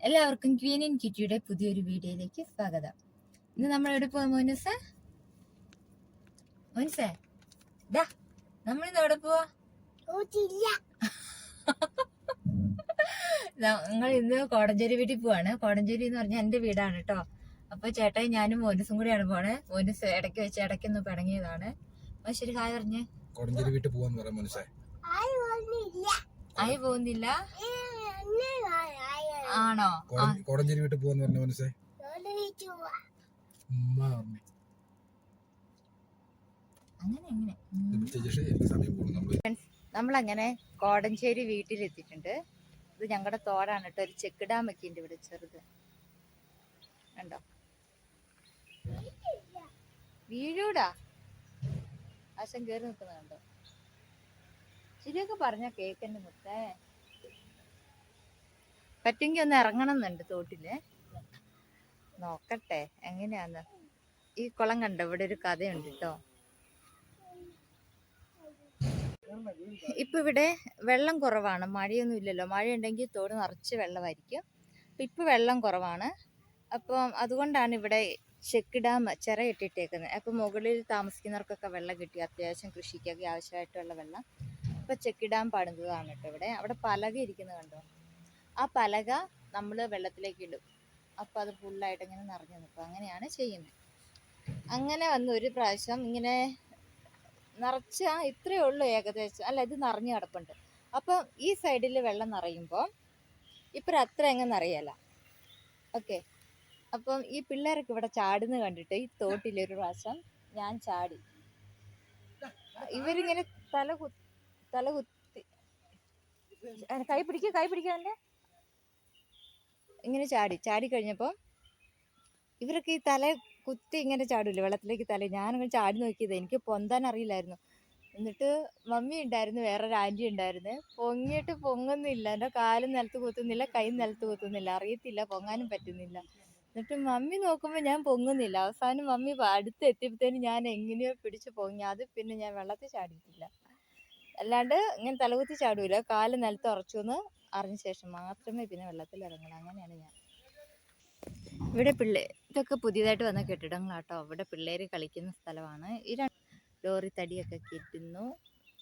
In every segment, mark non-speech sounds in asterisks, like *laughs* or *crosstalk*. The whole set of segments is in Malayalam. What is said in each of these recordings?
എല്ലാവർക്കും ക്വീൻ ഇൻ കിറ്റിയുടെ പുതിയൊരു വീഡിയോയിലേക്ക് സ്വാഗതം. ഇന്ന് നമ്മൾ എവിടെ പോവാ മോനുസ? മോനുസേ *laughs* ദാ നമ്മൾ ഇന്ന് എവിടെ പോവാ? ഞങ്ങൾ ഇന്ന് കോടഞ്ചേരി വീട്ടിൽ പോവാണ്. കോടഞ്ചേരി എന്ന് പറഞ്ഞാൽ എന്റെ വീടാണ് കേട്ടോ അപ്പൊ ചേട്ടായി ഞാനും മോനുസും കൂടിയാണ് പോണേ. മോനുസ് ഇടയ്ക്ക് വെച്ച് ഇടയ്ക്കൊന്ന് പിണങ്ങിയതാണ്. അപ്പൊ ശരി ഹായ് പറഞ്ഞേ. കോടഞ്ചേരി വീട്ടിൽ പോവാന്ന് പറയാം മനസ്സേ ആയി പോകുന്നില്ല? ആണോ? കോടഞ്ചേരി വീട്ടിൽ പോവാന്ന് പറഞ്ഞ മനസ്സേ? ഉമ്മ പറഞ്ഞു. അങ്ങനെ നമ്മളങ്ങനെ കോടഞ്ചേരി വീട്ടിലെത്തിയിട്ടുണ്ട്. ഇത് ഞങ്ങളുടെ തോടാണ് കേട്ടോ. ഒരു ചെക്ക് ഡാം ഒക്കെ ഉണ്ട് ഇവിടെ ചെറുത്. കണ്ടോ? വീഴൂടാ. ആശം കേറി നിൽക്കുന്നത് കണ്ടോ? ശരിയൊക്കെ പറഞ്ഞ കേക്കന്നെ മുത്തേ. പറ്റുമെങ്കിൽ ഒന്ന് ഇറങ്ങണം എന്നുണ്ട് തോട്ടിൽ. നോക്കട്ടെ എങ്ങനെയാന്ന്. ഈ കുളം കണ്ട? ഇവിടെ ഒരു കഥയുണ്ട് കേട്ടോ ഇപ്പൊ ഇവിടെ വെള്ളം കുറവാണ് മഴയൊന്നും ഇല്ലല്ലോ. മഴയുണ്ടെങ്കിൽ തോട് നിറച്ച് വെള്ളമായിരിക്കും. അപ്പൊ ഇപ്പൊ വെള്ളം കുറവാണ്. അപ്പം അതുകൊണ്ടാണ് ഇവിടെ ചെക്ക് ഡാം ചിറ ഇട്ടിട്ടേക്കുന്നത് അപ്പം മുകളിൽ താമസിക്കുന്നവർക്കൊക്കെ വെള്ളം കിട്ടി. അത്യാവശ്യം കൃഷിക്കൊക്കെ ആവശ്യമായിട്ടുള്ള വെള്ളം. അപ്പൊ ചെക്ക് ഡാം പണിതതാണ് കേട്ടോ ഇവിടെ. അവിടെ പലക ഇരിക്കുന്നത് കണ്ടോ? ആ പലക നമ്മൾ വെള്ളത്തിലേക്ക് ഇടും അപ്പോൾ അത് ഫുള്ളായിട്ട് ഇങ്ങനെ നിറഞ്ഞു നിൽക്കും അങ്ങനെയാണ് ചെയ്യുന്നത് അങ്ങനെ വന്ന് ഒരു പ്രാവശ്യം ഇങ്ങനെ നിറച്ച ഇത്രയേ ഉള്ളൂ ഏകദേശം. അല്ല ഇത് നിറഞ്ഞു കിടപ്പുണ്ട്. അപ്പം ഈ സൈഡിൽ വെള്ളം നിറയുമ്പോൾ ഇപ്പം അത്ര അങ്ങ് നിറയല്ല. ഓക്കെ. അപ്പം ഈ പിള്ളേരൊക്കെ ഇവിടെ ചാടുന്ന കണ്ടിട്ട് ഈ തോട്ടിലൊരു പ്രാവശ്യം ഞാൻ ചാടി. ഇവരിങ്ങനെ തല കുത്തി തല കുത്തി. കൈ പിടിക്കുക കൈ പിടിക്കുക എന്റെ ഇങ്ങനെ ചാടി ചാടിക്കഴിഞ്ഞപ്പം ഇവരൊക്കെ ഈ തല കുത്തി ഇങ്ങനെ ചാടില്ല വെള്ളത്തിലേക്ക് തല ഞാനങ്ങനെ ചാടി നോക്കിയത് എനിക്ക് പൊന്താൻ അറിയില്ലായിരുന്നു. എന്നിട്ട് മമ്മി ഉണ്ടായിരുന്നു വേറൊരു ആന്റി ഉണ്ടായിരുന്നു. പൊങ്ങിയിട്ട് പൊങ്ങുന്നില്ല എന്റെ കാലും നിലത്ത് കുത്തുന്നില്ല കൈ നിലത്ത് കുത്തുന്നില്ല അറിയത്തില്ല പൊങ്ങാനും പറ്റുന്നില്ല. എന്നിട്ട് മമ്മി നോക്കുമ്പോൾ ഞാൻ പൊങ്ങുന്നില്ല. അവസാനം മമ്മി അടുത്ത് എത്തിയപ്പോഴത്തേനും ഞാൻ എങ്ങനെയോ പിടിച്ച് പൊങ്ങി അത് പിന്നെ ഞാൻ വെള്ളത്തിൽ ചാടിയിട്ടില്ല. അല്ലാണ്ട് ഇങ്ങനെ തലകുത്തി ചാടൂല കാൽ നിലത്ത് ഉറച്ചു എന്ന് അറിഞ്ഞ ശേഷം മാത്രമേ പിന്നെ വെള്ളത്തിൽ ഇറങ്ങണം അങ്ങനെയാണ് ഞാൻ. ഇവിടെ പിള്ളേ ഇതൊക്കെ പുതിയതായിട്ട് വന്ന കെട്ടിടങ്ങളാട്ടോ. ഇവിടെ പിള്ളേർ കളിക്കുന്ന സ്ഥലമാണ്. ഈ രണ്ട് ലോറി തടിയൊക്കെ കയറ്റുന്നു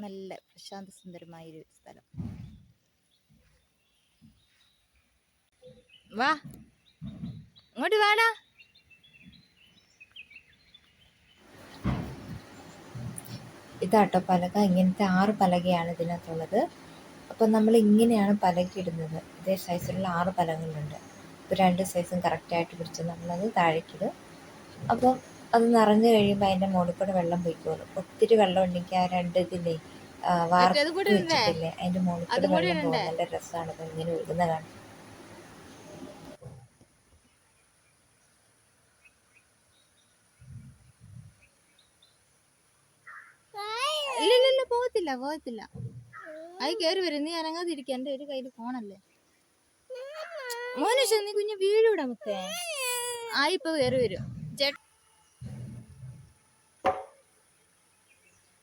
നല്ല പ്രശാന്ത സുന്ദരമായ ഒരു സ്ഥലം. വാ. ഇങ്ങോട്ട് വാടാ. ഇതാട്ടോ പലക. ഇങ്ങനത്തെ ആറ് പലകയാണ് ഇതിനകത്തുള്ളത്. അപ്പം നമ്മൾ ഇങ്ങനെയാണ് പലകിടുന്നത് ഇതേ സൈസിലുള്ള ആറ് പലകളുണ്ട് ഇപ്പോൾ രണ്ട് സൈസും കറക്റ്റായിട്ട് പിടിച്ച് നമ്മളത് താഴേക്കിടും. അപ്പം അത് നിറഞ്ഞു കഴിയുമ്പോൾ അതിന്റെ മുകളിൽ കൂടെ വെള്ളം പോയിക്കോളും ഒത്തിരി വെള്ളം ഉണ്ടെങ്കിൽ ആ രണ്ട് ഇതിലേ വാർത്ത് വെച്ചിട്ടില്ലേ അതിന്റെ മുകളിൽ കൂടെ വെള്ളം പോകും നല്ല രസമാണ് അപ്പം ഇങ്ങനെ ഒഴുകുന്ന ഇല്ല പോകത്തില്ല പോകത്തില്ല. അത് കയറി വരും. നീ അനങ്ങാതിരിക്കുക എന്റെ ഒരു കയ്യിൽ ഫോണല്ലേ. മോനുഷ നീ കുഞ്ഞ് വീഴൂടെ മുത്തേ. ആ ഇപ്പൊ കയറി വരും.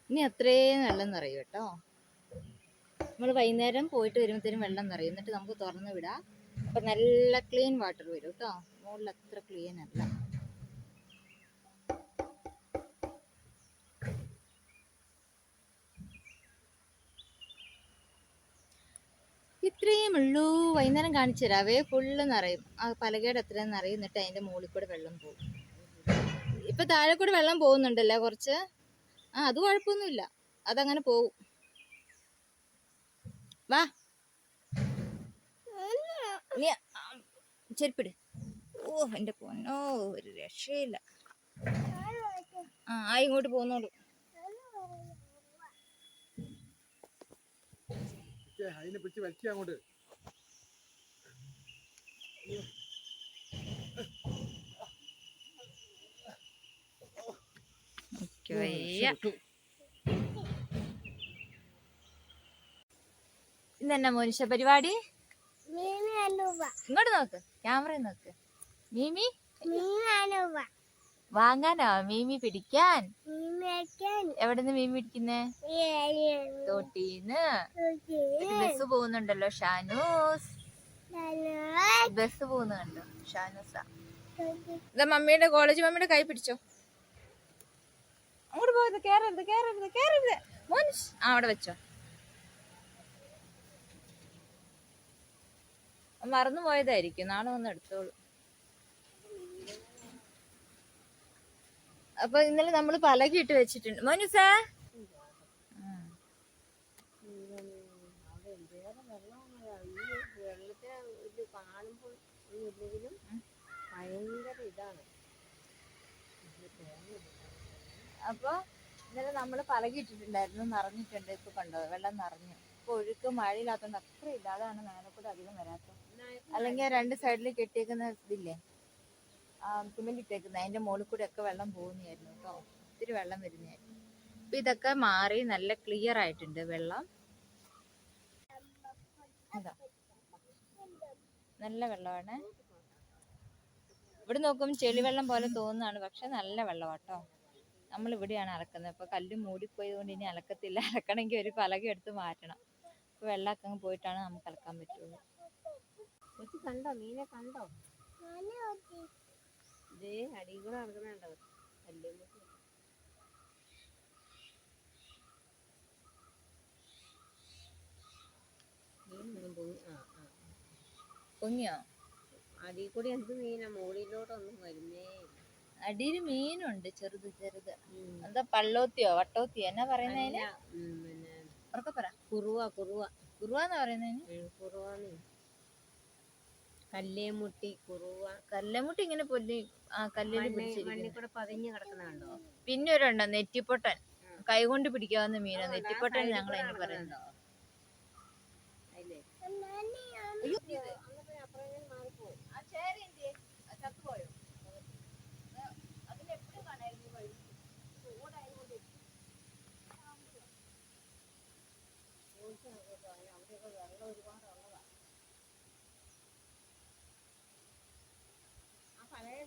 ഇനി അത്രയും വെള്ളം നിറയും കേട്ടോ. നമ്മൾ വൈകുന്നേരം പോയിട്ട് വരുമ്പോഴത്തേനും വെള്ളം നിറയും. എന്നിട്ട് നമുക്ക് തുറന്ന് വിടാം. അപ്പൊ നല്ല ക്ലീൻ വാട്ടർ വരും കേട്ടോ. മുകളിൽ അത്ര ക്ലീൻ അല്ല. ഇത്രയും ഉള്ളൂ വൈകുന്നേരം കാണിച്ചു തരാവേ ഫുള്ള് നിറയും. ആ പലകയുടെ അത്രയും നിറയും എന്നിട്ട് അതിന്റെ മുകളിൽ കൂടെ വെള്ളം പോകും. ഇപ്പൊ താഴെ കൂടെ വെള്ളം പോകുന്നുണ്ടല്ലേ കുറച്ച്. ആ അത് കുഴപ്പമൊന്നുമില്ല. അതങ്ങനെ പോകും. വാ. ചെരുപ്പിട്. ഓ എന്റെ പൊന്നോ ഒരു രക്ഷയില്ല. ആ ഇങ്ങോട്ട് ഇങ്ങോട്ട് പോന്നോളൂ അതിനെ പിടിച്ച് വലിക്കുക അങ്ങോട്ട്. ഇന്നെന്നെ വയ്യ. ഇന്നെന്നാ മോനിഷ പരിപാടി? ഇങ്ങോട്ട് നോക്ക് ക്യാമറ നോക്ക്. മീമി? വാങ്ങാനോ? മീമി പിടിക്കാൻ? എവിടെന്ന് മീൻ പിടിക്കുന്നേ? തോട്ടീന്ന്. ബസ് പോകുന്നുണ്ടല്ലോ ഷാനൂസ്. ബസ് പോകുന്നുണ്ടോ ഷാനൂസ. ഇതാ മമ്മിയുടെ കോളേജ് മമ്മിയുടെ കൈ പിടിച്ചോ. അങ്ങോട്ട് പോകരുത് കേറരുത് കേറരുത് കേറരുത്. മോനുഷ് ആ അവിടെ വെച്ചോ. മറന്നു പോയതായിരിക്കും നാളെ വന്ന് എടുത്തോളൂ. അപ്പൊ ഇന്നലെ നമ്മൾ പലകിട്ട് വെച്ചിട്ടുണ്ട്. മോനുസേ? അപ്പൊ ഇന്നലെ നമ്മൾ പലകിട്ടിട്ടുണ്ടായിരുന്നു നിറഞ്ഞിട്ടുണ്ട്. ഇപ്പൊ കണ്ടോ? വെള്ളം നിറഞ്ഞു. ഇപ്പൊ ഒഴുക്ക് മഴയില്ലാത്തോണ്ട് അത്ര ഇല്ല അതാണ് മേലെ കൂടെ അധികം വരാത്തത്. അല്ലെങ്കിൽ രണ്ട് സൈഡിൽ കെട്ടിയേക്കുന്ന ഇതില്ലേ? ഇട്ടേക്കുന്ന. അതിന്റെ മുകളിൽ കൂടെ ഒക്കെ വെള്ളം പോകുന്നതായിരുന്നു കേട്ടോ. ഒത്തിരി വെള്ളം വരുന്നതായിരുന്നു. അപ്പൊ ഇതൊക്കെ മാറി നല്ല ക്ലിയർ ആയിട്ടുണ്ട് വെള്ളം. നല്ല വെള്ളമാണ്. ഇവിടെ നോക്കുമ്പോൾ ചെളിവെള്ളം പോലെ തോന്നുന്നതാണ് പക്ഷെ നല്ല വെള്ളമാട്ടോ നമ്മൾ ഇവിടെയാണ് അലക്കുന്നത്. ഇപ്പൊ കല്ല് മൂടിപ്പോയതുകൊണ്ട് ഇനി അലക്കത്തില്ല. അലക്കണമെങ്കിൽ ഒരു പലക എടുത്ത് മാറ്റണം. ഇപ്പൊ വെള്ളമൊക്കെ അങ്ങ് പോയിട്ടാണ് നമുക്ക് അലക്കാൻ പറ്റുള്ളൂ. കണ്ടോ? മീനെ കണ്ടോ? ഇതേ അടി കൂടെ നടക്കുന്നുണ്ടോ ആ പൊങ്ങിയോ? അടി കൂടി എന്ത് മീനാ? മുകളിലോട്ടൊന്നും വരുന്നേ ഇല്ല. അടിയിൽ മീനുണ്ട് ചെറുത് ചെറുത്. എന്താ പള്ളോത്തിയോ വട്ടോത്തിയോ? എന്നാ പറയുന്നതിന് അല്ല, പറ. കുറുവ കുറുവ. കുറുവാന്ന് പറയുന്നതിന് കുറുവാന്ന് കല്ലേമുട്ടി കുറുവ. കല്ലേമുട്ടി ഇങ്ങനെ പൊല്ലി ആ കല്ലിൽ പിടിച്ചിരിക്കുന്നു. മണ്ണിൽ കൂടെ പതിഞ്ഞ് കിടക്കുന്നുണ്ടോ പിന്നെ ഒരെണ്ണം നെറ്റിപ്പൊട്ടൻ. കൈകൊണ്ട് പിടിക്കാവുന്ന മീനാ. നെറ്റിപ്പൊട്ടൻ ഞങ്ങൾ അതിന് പറയുന്നത് അയ്യോ, ഇത്. ആ ചേര എന്തിയെ? ആ ചത്തുപോയോ? അത് അതിനെപ്പഴും കാണായിരുന്നു ഈ വഴി. ചൂടായതുകൊണ്ട്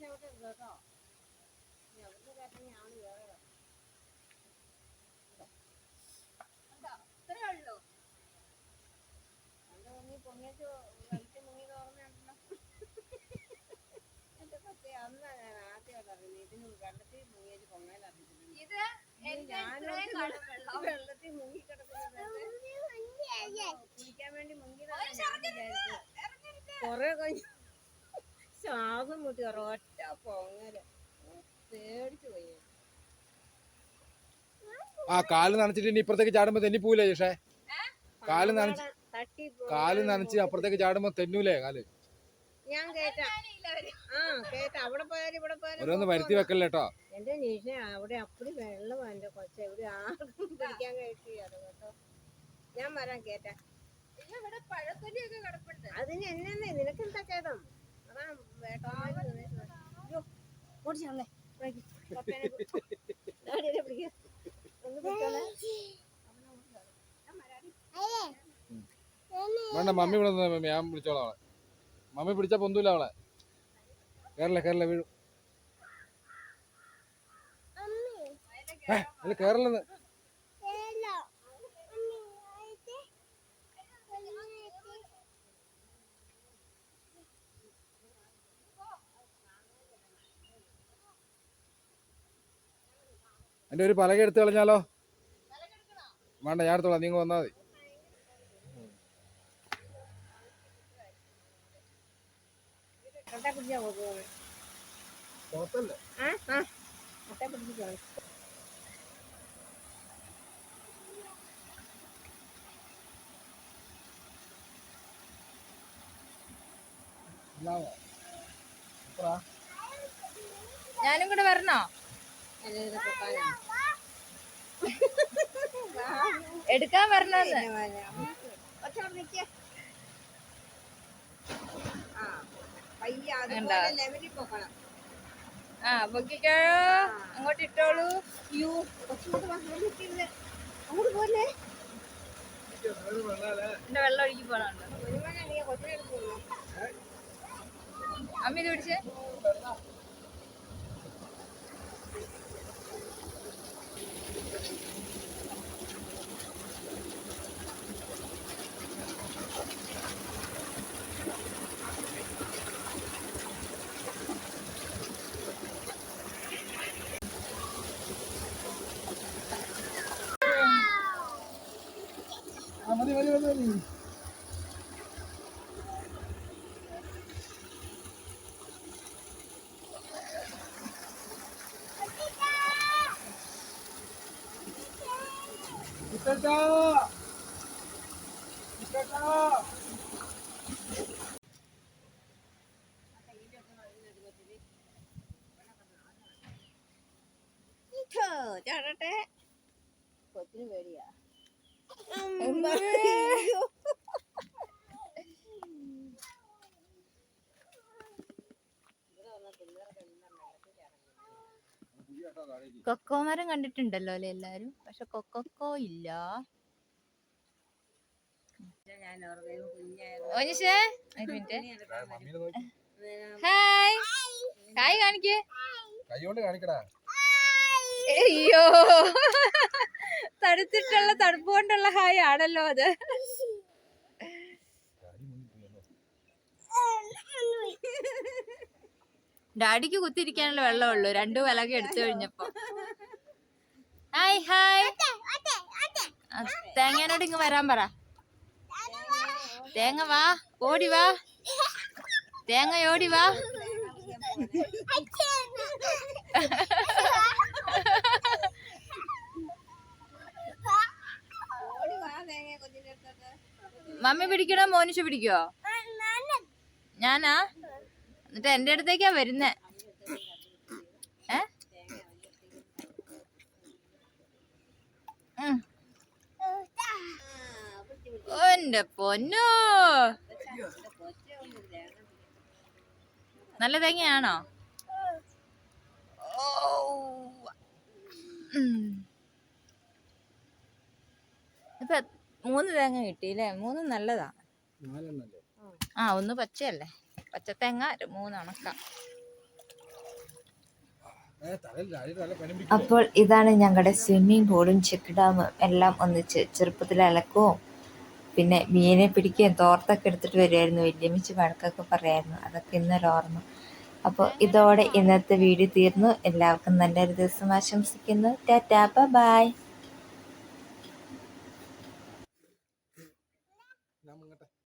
ആ പഴയ ചവിട്ട് കേട്ടോ ഇനി അവിടുത്തെ കയറ്റണി വേറെ? ഇത്രയേ ഉള്ളൂ. എന്റെ മുങ്ങി പൊങ്ങിച്ച് വലിച്ച് മുങ്ങി തോർന്നുണ്ടല്ലോ എന്റെ സത്യം അന്നാ ഞാൻ ആദ്യമായിട്ട് അറിയുന്നത് ഇതിന് വെള്ളത്തിൽ മുങ്ങിയത് പൊങ്ങാൻ അറിഞ്ഞിട്ടുണ്ട് ഇത് വെള്ളത്തിൽ മുങ്ങി കിടക്കുന്നത് കുളിക്കാൻ വേണ്ടി മുങ്ങി ഞാൻ കൊറേ കഴിഞ്ഞു. ശ്വാസം മുട്ടി ഒറ്റ പൊങ്ങൽ. പേടിച്ചു പോയി. ആ കാൽ നനച്ചിട്ട് ഇനി ഇപ്പുറത്തേക്ക് ചാടുമ്പോ തെന്നി പോവില്ലേ ചേഷേ കാൽ നനച്ച് തട്ടി കാൽ നനച്ച് അപ്പുറത്തേക്ക് ചാടുമ്പോ തെന്നൂലേ കാൽ? ഞാൻ കേട്ടാ ആ കേട്ടാ അവിടെ പോയാലും ഇവിടെ പോയാലും ഓരോന്ന് വരുത്തി വെക്കല്ലേ കേട്ടോ എന്റെ നീഷ അവിടെ അപ്പടി വെള്ളം എന്റെ കൊച്ച. ഇവിടെ ആർക്കും പിടിക്കാൻ കഴിക്കുകയാണ് കേട്ടോ. ഞാൻ വരാൻ കേട്ടാ അയ്യോ, ഇവിടെ പഴത്തൊലിയൊക്കെ കിടപ്പുണ്ട്. അതിന് എന്നെ നിനക്ക് എന്താ കേട്ടം വേണ്ട മമ്മി ഇവിടെ മമ്മി. ഞാൻ വിളിച്ചോളാം അവളെ. മമ്മി പിടിച്ചാ പൊന്തൂല അവളെ. കേരള കേരള വീഴും. കേരളന്ന് എന്റെ ഒരു പലക എടുത്ത് കളഞ്ഞാലോ? വേണ്ട ഞാൻ എടുത്തോളാം. നീങ്ങ വന്നാൽ മതി. ഞാനും കൂടെ വരണോ? എടുക്കാൻ നിൽക്കുക ആ പൊക്കിക്കോ. അങ്ങോട്ട് ഇട്ടോളൂ. വന്നിട്ടില്ല അങ്ങോട്ട് പോലെ എന്റെ വെള്ളം ഒഴുകി പോണുണ്ട്. അമ്മ ഇത് പിടിച്ചേ ઉતર જાઓ കൊക്കോ മരം കണ്ടിട്ടുണ്ടല്ലോ അല്ലേ എല്ലാരും? പക്ഷെ കൊക്കോ ഇല്ല. ഓനിഷേ ഒരു മിനിറ്റ്. ഹായ്. ഹായ് കാണിക്കേ. കൈകൊണ്ട് കാണിക്കടാ. അയ്യോ. തടുത്തിട്ടുള്ള തണുപ്പ് കൊണ്ടുള്ള ഹായ് ആണല്ലോ അത്. *laughs* ഡാഡിക്ക് കുത്തിരിക്കാനുള്ള വെള്ളമുള്ളൂ രണ്ടു വിലക എടുത്തു കഴിഞ്ഞപ്പോ. Hi hi. തേങ്ങനോട് ഇങ്ങ് വരാൻ പറ. തേങ്ങ വാ ഓടി വാ. തേങ്ങ ഓടി വാ. ഓടി വാ തേങ്ങ കൊച്ചിന്റെ അടുത്തോട്ട് മമ്മി പിടിക്കണോ മോനിച്ചു പിടിക്കോ ഞാനാ? എന്നിട്ട് എന്റെ അടുത്തേക്കാ വരുന്നേ. ഏ. എന്റെ പൊന്നോ. നല്ല തേങ്ങയാണോ. ഇപ്പൊ മൂന്ന് തേങ്ങ കിട്ടിയില്ലേ? മൂന്നും നല്ലതാ. ആ ഒന്ന് പച്ചയല്ലേ? പച്ചത്തേങ്ങ മൂന്ന് ഉണക്ക. ഏ തലയിൽ അടി തല പനി അപ്പോൾ ഇതാണ് ഞങ്ങളുടെ സ്വിമ്മിംഗ് പൂളും ചെക്ക് ഡാമും എല്ലാം ഒന്നിച്ച് ചെറുപ്പത്തിൽ അലക്കവും? പിന്നെ മീനെ പിടിക്കുകയും തോർത്തൊക്കെ എടുത്തിട്ട് വരുമായിരുന്നു വല്യമ്മിച്ച് വഴക്കൊക്കെ പറയായിരുന്നു. അതൊക്കെ ഇന്നൊരു ഓർമ്മ. അപ്പോൾ ഇതോടെ ഇന്നത്തെ വീഡിയോ തീർന്നു. എല്ലാവർക്കും നല്ലൊരു ദിവസം ആശംസിക്കുന്നു. Tata bye